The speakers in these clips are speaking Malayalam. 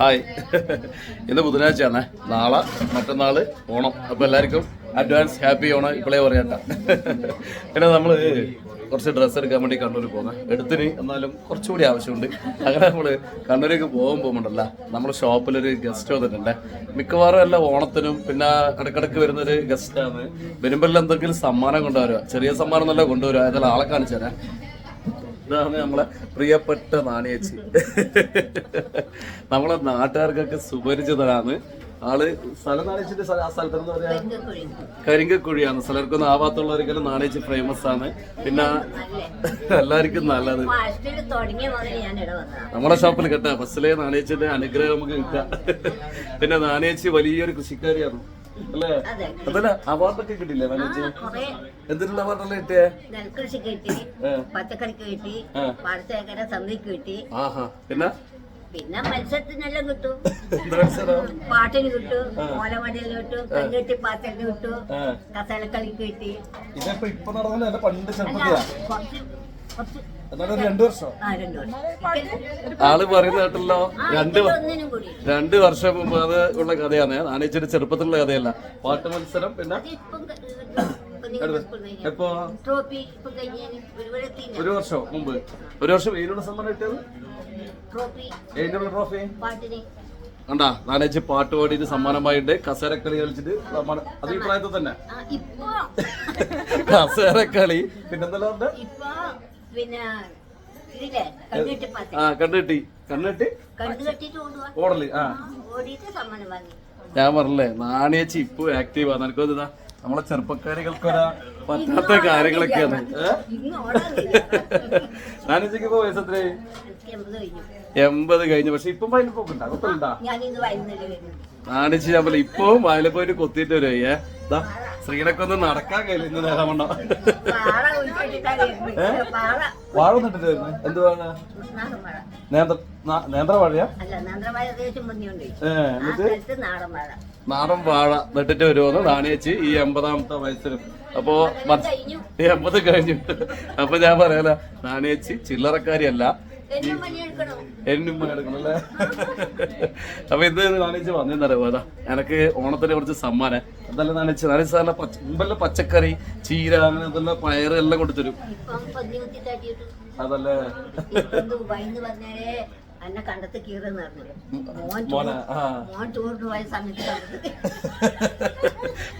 ഹായ്. ഇന്ന് ബുധനാഴ്ചയാണ്. നാളെ മറ്റന്നാൾ ഓണം. അപ്പോൾ എല്ലാവർക്കും അഡ്വാൻസ് ഹാപ്പി ഓണം ഇപ്പോഴേ പറയാട്ട. പിന്നെ നമ്മൾ കുറച്ച് ഡ്രസ്സ് എടുക്കാൻ വേണ്ടി കണ്ണൂർ പോകുന്നത് എടുത്തിന് എന്നാലും കുറച്ചുകൂടി ആവശ്യമുണ്ട്. അങ്ങനെ നമ്മൾ കണ്ണൂരേക്ക് പോകാൻ പോകുമ്പോണ്ടല്ല നമ്മൾ ഷോപ്പിലൊരു ഗസ്റ്റ് വന്നിട്ടുണ്ട്. മിക്കവാറും എല്ലാ ഓണത്തിനും പിന്നെ ഇടക്കിടക്ക് വരുന്നൊരു ഗസ്റ്റാണ് വരുമ്പോഴെല്ലാം എന്തെങ്കിലും സമ്മാനം കൊണ്ടുവരുക ചെറിയ സമ്മാനം എന്നല്ല കൊണ്ടുവരുക ഏതായാലും ആളെ കാണിച്ചു തരാം ഇതാണ് നമ്മളെ പ്രിയപ്പെട്ട നാണിയച്ചി. നമ്മളെ നാട്ടുകാർക്കൊക്കെ സുപരിചിതരാണ്. ആൾ സ്ഥലം നാണയച്ചിന്റെ ആ സ്ഥലത്ത് എന്താ പറയാ കരിങ്കക്കുഴിയാണ്. സ്ഥലർക്കൊന്നും ആവാത്തുള്ളവർക്കെല്ലാം നാണയച്ചി ഫേമസ് ആണ്. പിന്നെ എല്ലാവർക്കും നല്ലത്. നമ്മളെ ഷോപ്പിൽ കേട്ടാ ബസ്സിലെ നാണയച്ചിന്റെ അനുഗ്രഹം നമുക്ക് കിട്ടാം. പിന്നെ നാണയച്ചി വലിയൊരു കൃഷിക്കാരിയാണ്. അല്ലേ? അതെ. അതല്ല അവാർഡൊക്കെ കിട്ടില്ലേ എന്തിനുള്ള അവാർഡല്ലേ കിട്ടിയേ? നെൽകൃഷി കിട്ടി. പച്ചക്കറിക്ക് കിട്ടി. പാടശേഖര സമിതിക്ക് കിട്ടി. ആഹാ. പിന്നെ? പിന്നെ മത്സരത്തിനെല്ലാം കിട്ടും. പാട്ടിന് കിട്ടും ഓലമടിയിൽ കിട്ടും കല്ലുകെട്ടി പാത്രത്തിന് കിട്ടും. കസേലക്കളിക്ക് കിട്ടി. ഇതൊക്കെ ഇപ്പൊ നടന്നല്ല പണ്ട് അല്ല ആൾ പറയുന്ന കേട്ടല്ലോ രണ്ട് രണ്ട് വർഷം മുമ്പ് അത് ഉള്ള കഥയാണ്. നാണിച്ചിട്ട് ചെറുപ്പത്തിലുള്ള കഥയല്ല. പാട്ട് മത്സരം പിന്നെ എപ്പോ? ട്രോഫി ഇപ്പം കഴിഞ്ഞാൽ ഒരു വർഷം മുമ്പ്. ഒരു വർഷം വെയിലുള്ള സമ്മാനം കിട്ടിയത്? ട്രോഫി. ഏതിനുള്ള കണ്ടാ നാണേച്ചി പാട്ട് പാടിയിട്ട് സമ്മാനമായിട്ട് കസേരക്കളി കളിച്ചിട്ട് സമ്മാനം. അത് ഈ പ്രായത്തിൽ തന്നെ. കസേരക്കളി. പിന്നെന്തല്ലോ പിന്നെ ഇതില്ലേ കണ്ണുകെട്ടി പാത്രം ആ കണ്ണുകെട്ടി കണ്ണുകെട്ടി കണ്ണു കെട്ടിട്ട് ഓടുക ഓടൽ ആ. ഓടിയിട്ട് സമ്മാനം വാങ്ങി. ഞാൻ പറഞ്ഞില്ലേ നാണിയച്ചി ഇപ്പൊ ആക്റ്റീവ് ആണ് എനിക്ക് ഇതാ നമ്മളെ ചെറുപ്പക്കാരികൾക്കൊരാ പറ്റാത്ത കാര്യങ്ങളൊക്കെയാണ്. ഏ? ഇന്ന് ഓടാൻ നാണേച്ചിക്ക് ഇപ്പൊ വയസ്സത്രയായി എനിക്ക് എൺപത് കഴിഞ്ഞു. എൺപത് കഴിഞ്ഞു. പക്ഷെ ഇപ്പം വയലിൽ പോക്കുണ്ടോ? നാണിച്ചി ഞാൻ ഇന്ന് വൈകുന്നേരം വരുന്നു നാണിച്ച് ഞാൻ പോലെ ഇപ്പവും വയലിൽ പോയിട്ട് കൊത്തിയിട്ട് വരുവേ ദാ ശ്രീനക്കൊന്നും നടക്കാൻ കഴിയില്ല ഇന്ന് നേരം കൊണ്ടോ? വാഴ നട്ടിട്ടായിരുന്നു എന്ത് വാഴ നേന്ത്ര വാഴയാ അല്ല ഏ എന്നിട്ട്? നാടൻ വാഴ നട്ടിട്ട് വരുമെന്ന് നാണിയച്ചി ഈ എൺപതാമത്തെ വയസ്സിലും. അപ്പോ എൺപത് കഴിഞ്ഞു. അപ്പൊ ഞാൻ പറയാല ചില്ലറക്കാരി ചില്ലറക്കാരിയല്ല. എന്നും എന്നും എടുക്കണല്ലേ അപ്പൊ ഇത് നാണിച്ച് വന്നിരുന്നറിയോ? അതാ എനക്ക് ഓണത്തിന് കുറച്ച് സമ്മാനം. എന്തെല്ലാം നാണിച്ച്. നാണിച്ച് സാറിന് മുമ്പല്ല പച്ചക്കറി ചീര അങ്ങനെ എന്തെല്ലാം പയറ് എല്ലാം കൊടുത്തരും. അതല്ലേ? എന്നെ കണ്ടത്ത് കീറെന്ന് മോൻ ടൂറിന് പോയ സമയത്ത്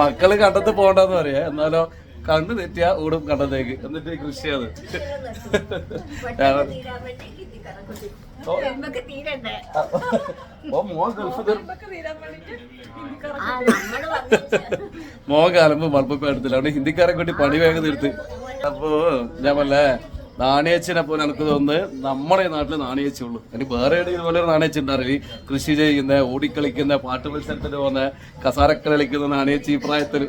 മക്കൾ കണ്ടത്ത് പോണ്ടെന്ന് പറയാ. എന്നാലോ കണ്ണു തെറ്റിയാ ഓടും കണ്ടത്തേക്ക്. എന്നിട്ട് കൃഷി അത് മോൻ കാലമ്പ് മലപ്പ എടുത്തില്ല. അവിടെ ഹിന്ദിക്കാരെ കൂട്ടി പണി വേഗം തീർത്ത്. അപ്പോ ഞാൻ പറഞ്ഞേ നാണയച്ചിനെ പോലെ എനിക്ക് തോന്നുന്നത് നമ്മുടെ നാട്ടിൽ നാണയച്ചേ ഉള്ളൂ. ഇനി വേറെ ഇതുപോലെ ഒരു നാണയച്ചി ഉണ്ടാവില്ല ഈ കൃഷി ചെയ്യുന്ന ഓടിക്കളിക്കുന്ന പാട്ട് മത്സരത്തിന് പോകുന്ന കസാരക്കളിക്കുന്ന നാണയച്ചി പ്രായത്തിൽ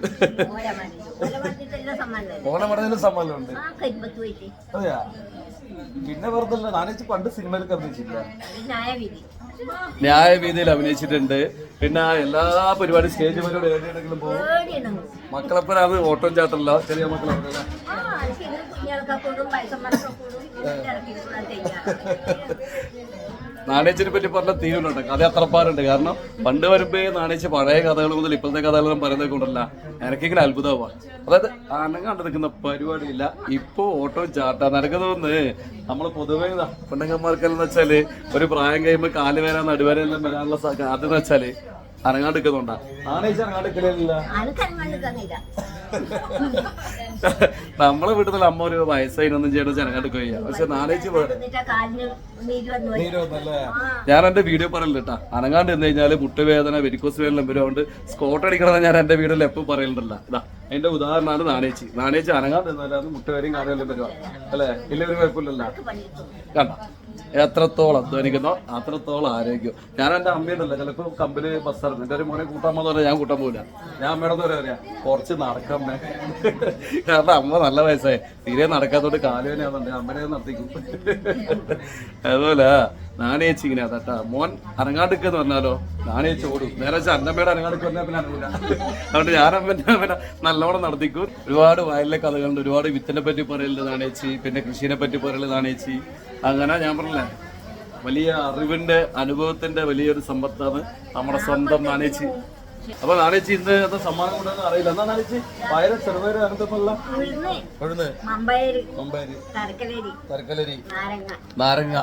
ഓല മണി ഓല സമ്മാനം ഉണ്ട് ആ കരിമ്പത്ത് പോയിട്ട് അതെയാ? പിന്നെ വെറുതല്ല നാനേച്ചി പണ്ട് സിനിമയിലൊക്കെ അഭിനയിച്ചില്ല. ന്യായവീതിയിൽ അഭിനയിച്ചിട്ടുണ്ട്. പിന്നെ എല്ലാ പരിപാടി സ്റ്റേജ് പരിപാടി എവിടെയെങ്കിലും പോകും? മക്കളെപ്പോഴാണ് ഓട്ടം ചാട്ടല്ലോ ചെറിയ മക്കളെ നാണയച്ചിനെ പറ്റി പറഞ്ഞ തീരുന്നുണ്ട് കഥ അത്രപ്പാടുണ്ട് കാരണം പണ്ട് വരുമ്പേ നാണയച്ച് പഴയ കഥകൾ മുതൽ ഇപ്പോഴത്തെ കഥകളും പറയുന്നത് കൊണ്ടല്ല എനിക്കിങ്ങനെ അത്ഭുതമാവാ അതായത് അനങ്ങാണ്ട് നിൽക്കുന്ന പരിപാടിയില്ല. ഇപ്പൊ ഓട്ടോ ചാട്ടാ നടക്കുന്നതെന്ന് നമ്മൾ പൊതുവേ പെണ്ണുങ്ങന്മാർക്കെല്ലാം വെച്ചാൽ ഒരു പ്രായം കഴിയുമ്പോൾ കാൽ നടുവേരെല്ലാം വരാനുള്ള സ- അതെന്ന് നമ്മളെ വീട്ടിൽ അമ്മ ഒരു വയസ്സായിരുന്നൊന്നും ചെയ്യണം ജനങ്ങാണ്ട് കഴിയാ പക്ഷെ ആ ഞാൻ എന്റെ വീഡിയോ പറയലിട്ടാ കേട്ടാ അനങ്ങാണ്ട് എന്ന് കഴിഞ്ഞാൽ മുട്ടുവേദന വെരിക്കോസ് വേദന വരും. സ്കോട്ട് അടിക്കണമെന്ന് ഞാൻ എന്റെ വീടിൽ എപ്പോ പറയലുണ്ടല്ല. ഇതാ അതിന്റെ ഉദാഹരണമാണ് നാണേച്ചി. നാണേച്ചി അനങ്ങാണ്ട് എന്നാലും മുട്ടുവേരയും കാര്യമല്ലേ വരുവാ അല്ലേ? ഇല്ല ഒരു കുഴപ്പമില്ലല്ലോ. കണ്ട? എത്രത്തോളം അധ്വാനിക്കുന്നോ അത്രത്തോളം ആരോഗ്യം. ഞാൻ എന്റെ അമ്മയുണ്ടല്ലോ ചിലപ്പോ കമ്പനി ബസ് ഇറങ്ങും. എന്റെ ഒരു മോനെ കൂട്ടാൻ പോകുന്ന ഞാൻ കൂട്ടാൻ പോകില്ല ഞാൻ അമ്മയുടെ എന്താ പറയാ കുറച്ച് നടക്കമ്മേ കാരണം അമ്മ നല്ല വയസ്സായി. തീരെ നടക്കാത്തോണ്ട് കാലുവേനാന്നുണ്ട് അമ്മനെ നടത്തിക്കും അതുപോലെ നാണേച്ചി ഇങ്ങനെ അതാട്ടാ മോൻ അനങ്ങാണ്ടിക്കെന്ന് പറഞ്ഞാലോ? നാണേച്ചി ഓടും. നേരെ അന്നമ്മയുടെ അനങ്ങാണ്ടിക്ക് പറഞ്ഞാൽ പിന്നെ അറിയില്ല അതുകൊണ്ട് ഞാൻ അമ്മന്റെ അമ്മനെ നല്ലോണം നടത്തിക്കും. ഒരുപാട് വയലിലെ കഥകളുണ്ട്. ഒരുപാട് വിത്തിനെ പറ്റി പറയലുണ്ട് നാണേച്ചി പിന്നെ കൃഷിനെ പറ്റി പറയലുണ്ട് നാണേച്ചി അങ്ങനെ ഞാൻ പറഞ്ഞില്ല വലിയ അറിവിന്റെ അനുഭവത്തിന്റെ വലിയൊരു സമ്പത്താണ് നമ്മുടെ സ്വന്തം നാണേച്ചി അപ്പൊ നാണേച്ചി ഇന്ന് എന്താ സമ്മാനം കൊണ്ടെന്ന് അറിയില്ല. എന്നാ നാണേച്ചി? വയറ് ചെറുപയറ് അങ്ങനത്തെ ഉഴുന്ന്. എഴുന്ന് മമ്പയര് മുമ്പേരി തരക്കലേരി നാരങ്ങ.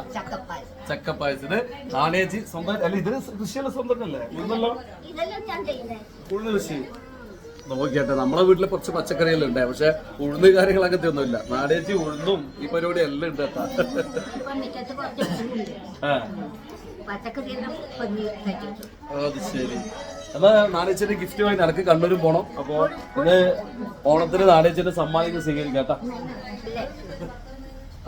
ചക്കപ്പായസിന് നാണേച്ചി സ്വന്തം അല്ല ഇതിന് കൃഷിയുള്ള സ്വന്തം അല്ലേ ചെയ്യുന്നേ. ഉഴുന്ന് കൃഷി. നോക്കിയാട്ടെ നമ്മളെ വീട്ടിൽ കുറച്ച് പച്ചക്കറിയെല്ലാം ഉണ്ട്. പക്ഷെ ഉഴുന്ന് കാര്യങ്ങളൊക്കെ ഒന്നുമില്ല നാടേച്ചി ഉഴുന്നും ഈ പരിപാടി എല്ലാം ഉണ്ട് കേട്ടാ. ആ, അത് ശരി. എന്നാ നാണയച്ചന്റെ ഗിഫ്റ്റുമായി നടക്ക് കണ്ണൂരും പോണം. അപ്പൊ ഇത് ഓണത്തിന് നാണയച്ചന്റെ സമ്മാനം സ്വീകരിക്കാം കേട്ടാ.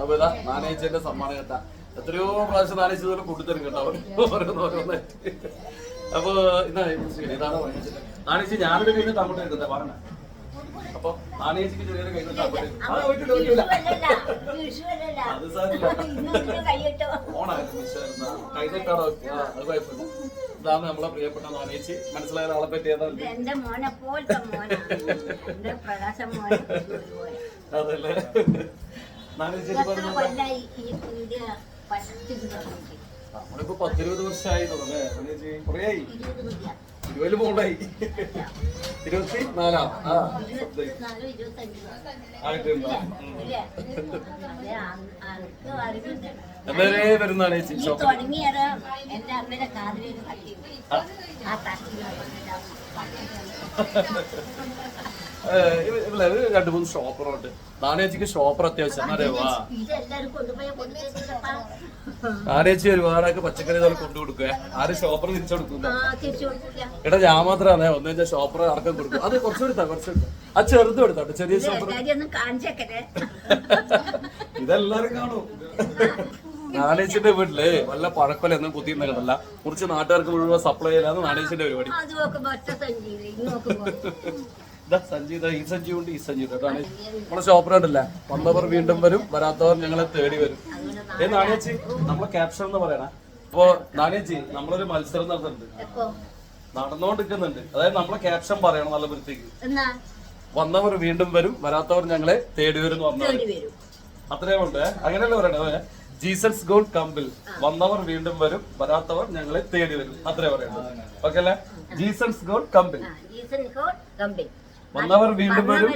അപ്പൊ ഇതാ നാണയച്ചന്റെ സമ്മാനം കേട്ടാ. എത്രയോ പ്രാവശ്യം നാണേച്ചി ഇതുപോലെ കൊണ്ടുതരും കേട്ടോ. ഓരോന്ന് അപ്പൊ ഇതാ ഇതാണ് നാണയച്ചി ഞാനൊരു കയ്യിൽ നിന്ന് എടുത്ത പറഞ്ഞ? അപ്പൊ നാണേച്ചിക്ക് ചെറിയൊരു വിഷുവല്ലല്ല, വിഷുവല്ലല്ല. അത് കൈയിട്ടോ ഓണായിരുന്നു ആ അത് കുഴപ്പമില്ല. ഇതാണ് നമ്മളെ പ്രിയപ്പെട്ട നാണേച്ചി മനസ്സിലായ ആളെ പറ്റി ഏതാ? ഇത് എന്റെ മോനെ പോലത്തെ മോനാണ് എന്റെ പ്രകാശം മോനെ. ഒരുപോലെ അതല്ലേ തുടങ്ങിയിട്ട് നമ്മളിപ്പോ പത്തിരുപത് വർഷമായി തോന്നുന്നേ കുറേ. ഇരുപതിൽ പോണ്ടായി ഇരുപത്തി നാലാം ആ ഇരുപത്തിനാലും ഇരുപത്തഞ്ചും ആയിട്ടുണ്ടോ ഇല്ലേ? അതെ, അ- അനക്ക് അറിവുണ്ട്. എന്നേ വരുന്ന നാണേച്ചി ഈ ഷോപ്പ് തുടങ്ങിയത് എന്റെ അമ്മയുടെ കാതിലേക്ക് തട്ടിയിട്ട് ആ ഇല്ല ഒരു രണ്ട് മൂന്ന് ഷോപ്പറുണ്ട്. നാണേച്ചിക്ക് ഷോപ്പർ അത്യാവശ്യം. അറിയാവാ നാണേച്ചി ഒരുപാടൊക്കെ പച്ചക്കറി ഇതുപോലെ കൊണ്ടു കൊടുക്കുക ആരും ഷോപ്പർ തിരിച്ചു തിരിച്ചു എടാ ഞാൻ മാത്രമാണ് ഒന്ന് വെച്ചാൽ ഷോപ്പർ അടക്കം കൊടുക്കും. അത് കുറച്ചുകൂടി എടുത്താ കുറച്ചുകൂടി ആ ചെറുതും എടുത്തോട്ടെ ചെറിയ ഷോപ്പർ ഇതെല്ലാരും കാണും. നാണേച്ചിന്റെ വീട്ടിൽ വല്ല പഴക്കൊല ഒന്നും കുത്തിയിരുന്ന കണ്ടല്ല കുറച്ച് നാട്ടുകാർക്ക് മുഴുവൻ സപ്ലൈ ചെയ്യലാണ് നാണേച്ചിന്റെ പരിപാടി. സഞ്ജീത ഈ സഞ്ജീവ് ഉണ്ട് ഈ സഞ്ജീവ് നമ്മളെ ഷോപ്പർ ഉണ്ടല്ലേ? വന്നവർ വീണ്ടും വരും വരാത്തവർ ഞങ്ങളെ തേടി വരും. ഏ നാണിയച്ചി നമ്മളെ ക്യാപ്ഷൻ എന്ന് പറയണേ. അപ്പൊ നാണിയച്ചി നമ്മളൊരു മത്സരം നടത്തുന്നുണ്ട് നടന്നോണ്ടിരിക്കുന്നുണ്ട് നടന്നുകൊണ്ടിരിക്കുന്നുണ്ട്. അതായത് നമ്മളെ ക്യാപ്ഷൻ പറയണം നല്ല വൃത്തിക്ക്. വന്നവർ വീണ്ടും വരും വരാത്തവർ ഞങ്ങളെ തേടി വരും എന്ന് പറഞ്ഞാൽ അത്രേ ഉണ്ട്. അങ്ങനെയല്ലേ പറയണത് ജീസസ് ഗോഡ് കമ്പിൽ വന്നവർ വീണ്ടും വരും വരാത്തവർ ഞങ്ങളെ തേടി വരും. അത്രേ പറയുന്നത് ഓക്കെ അല്ലേ ജീസസ് ഗോൾ കമ്പിൽ വന്നവർ വീണ്ടും വരും.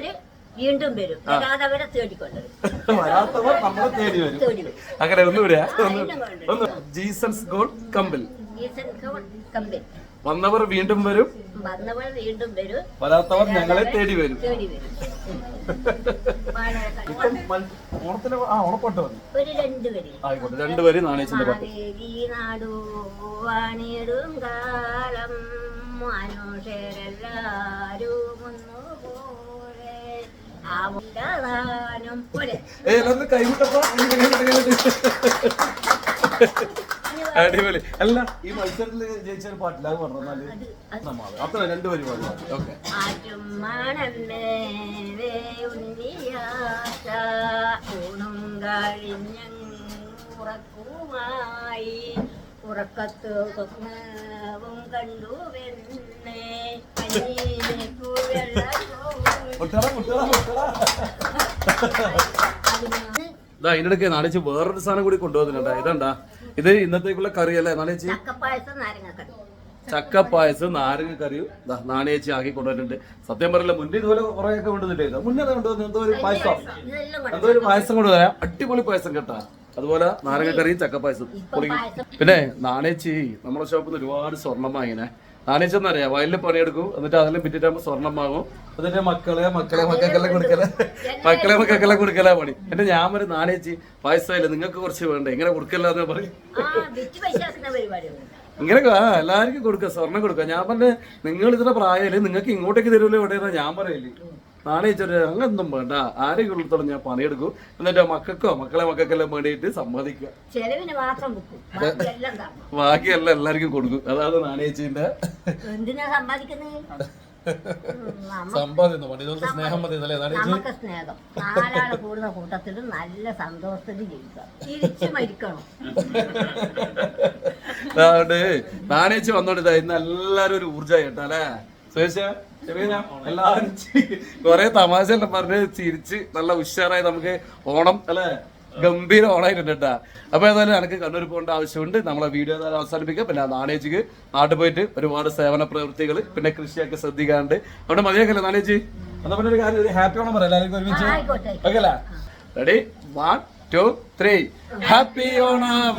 വീണ്ടും വരും. വരാതെ അവരെ തേടിക്കൊണ്ടുവരും. വരാത്തവർ നമ്മളെ തേടി വരും. അങ്ങനെ ഒന്നുകൂടെ ഒന്ന് ജീസസ് ഗോഡ് കമ്പിൽ. വന്നവർ വീണ്ടും വരും. വന്നവർ വീണ്ടും വരും. വരാത്തവർ ഞങ്ങളെ തേടി വരും. ഓണത്തിന് ആ ഓണപ്പാട്ട് മതി ഒരു രണ്ടുപേര് ആയിക്കോട്ടെ രണ്ടുപേരും നാണയച്ചിന്റെ പാട്ട് മാവേലി നാടു കാലം. മനുഷ്യരെല്ലാരും ഒന്നുപോലെ ആവുണ്ടാനും പോലെ ഏ എല്ലാവരും കൈവിട്ടപ്പോ ഒന്ന് കൈവിട്ട്, കൈവിട്ട്. അടിപൊളി. അല്ല ഈ മത്സരത്തിൽ ജയിച്ച ഒരു പാട്ടില്ല അത് പറഞ്ഞാൽ അത്ര രണ്ടു പരിപാടി ഓക്കെ. ഉറക്കത്ത് സ്വപ്നവും കണ്ടു വെണ്ണേ ഇതാ ഇതിനിടയ്ക്ക് നാളേച്ച് വേറൊരു സാധനം കൂടി കൊണ്ടുപോകുന്നുണ്ടോ ഇതണ്ടാ ഇത് ഇന്നത്തേക്കുള്ള കറിയല്ലേ? നാളേച്ചി ചക്കപ്പായസം നാരങ്ങക്കറി. ചക്ക പായസം നാരങ്ങ കറിയും നാണയച്ചി ആക്കി കൊണ്ടുവന്നിട്ടുണ്ട്. സത്യം പറയില്ല മുന്നേ ഇതുപോലെ കുറെ ഒക്കെ കൊണ്ടുവന്നിട്ടില്ല മുന്നേ കൊണ്ടുവന്ന എന്തോ ഒരു പായസം. എന്തോ ഒരു പായസം കൊണ്ടുവരാം. അടിപൊളി പായസം കേട്ടാ. അതുപോലെ നാരങ്ങ കറിയും ചക്ക പായസം. പിന്നെ നാണയച്ചി നമ്മുടെ ഷോപ്പിൽ നിന്ന് ഒരുപാട് സ്വർണം വാങ്ങിനെ നാണേച്ചി എന്നറിയാം വയലിൽ പണിയെടുക്കും. എന്നിട്ട് അതിലും പിറ്റിട്ടാകുമ്പോൾ സ്വർണമാകും. വാങ്ങും എന്നിട്ട് മക്കളെ മക്കളെ മക്കൾക്കെല്ലാം കൊടുക്കല. മക്കളെ മക്കൾക്കെല്ലാം കൊടുക്കല പണി. എന്നിട്ട് ഞാൻ ഒരു നാണേച്ചി പായസമില്ല നിങ്ങൾക്ക് കുറച്ച് വേണ്ട? ഇങ്ങനെ കൊടുക്കല്ല എന്ന് പറയും. ആ വിറ്റ് പൈസ ആക്കുന്ന പരിപാടിയുണ്ട് ഇങ്ങനെ ആ, എല്ലാവർക്കും കൊടുക്ക സ്വർണം കൊടുക്ക. ഞാൻ പറഞ്ഞ നിങ്ങൾ ഇത്ര പ്രായമല്ലേ നിങ്ങൾക്ക് ഇങ്ങോട്ടേക്ക് തരുമല്ലോ എവിടെയാണ് ഞാൻ പറയില്ലേ. ചോദിച്ചാൽ അങ്ങനൊന്നും വേണ്ട. ആരെയും ഉള്ളത്തോളം ഞാൻ പണിയെടുക്കും. എന്നിട്ട് മക്കൾക്കോ മക്കളെ മക്കൾക്കെല്ലാം വേണ്ടിയിട്ട് സമ്മതിക്കുക. ചെലവിന് മാത്രം വിൽക്കും ബാക്കിയെല്ലാം എല്ലാവർക്കും കൊടുക്കും. അതാണ് സമ്പാദിക്കുന്നത് സമ്പാദ്യം മതി ഇതൊക്കെ സ്നേഹം മതി അല്ലേ നാണേച്ചി നമുക്ക് സ്നേഹം. നാലാൾ കൂടുന്ന കൂട്ടത്തിൽ നല്ല സന്തോഷത്തിൽ ജീവിക്കാം തിരിച്ചു മരിക്കണം. അതുകൊണ്ട് നാണേച്ചി വന്നോണ്ട് ഇന്ന് എല്ലാരും ഒരു ഊർജ കേട്ടോ അല്ലേ? സുരേഷ ചെറിയ എല്ലാരും കൊറേ തമാശ എല്ലാം പറഞ്ഞ് ചിരിച്ച് നല്ല ഉഷാറായി നമുക്ക് ഓണം അല്ലേ? ഗംഭീര ഓണായിട്ടുണ്ട് കേട്ടാ. അപ്പൊ ഏതായാലും എനിക്ക് കണ്ണൂർ പോകേണ്ട ആവശ്യമുണ്ട്. നമ്മളെ വീഡിയോ ഏതായാലും അവസാനിപ്പിക്കുക പിന്നെ നാണേജിക്ക് നാട്ടിൽ പോയിട്ട് ഒരുപാട് സേവന പ്രവൃത്തികൾ പിന്നെ കൃഷിയൊക്കെ ശ്രദ്ധിക്കാണ്ട്. അവിടെ മതിയാക്കല്ലേ നാണേജി എന്നാ പിന്നെ ഒരു കാര്യം ഒരു ഹാപ്പി ഓണം പറയാം. എല്ലാവർക്കും ഒരുമിച്ച്. ആയിക്കോട്ടെ ഓക്കെ അല്ലേ ready one two three happy Onam.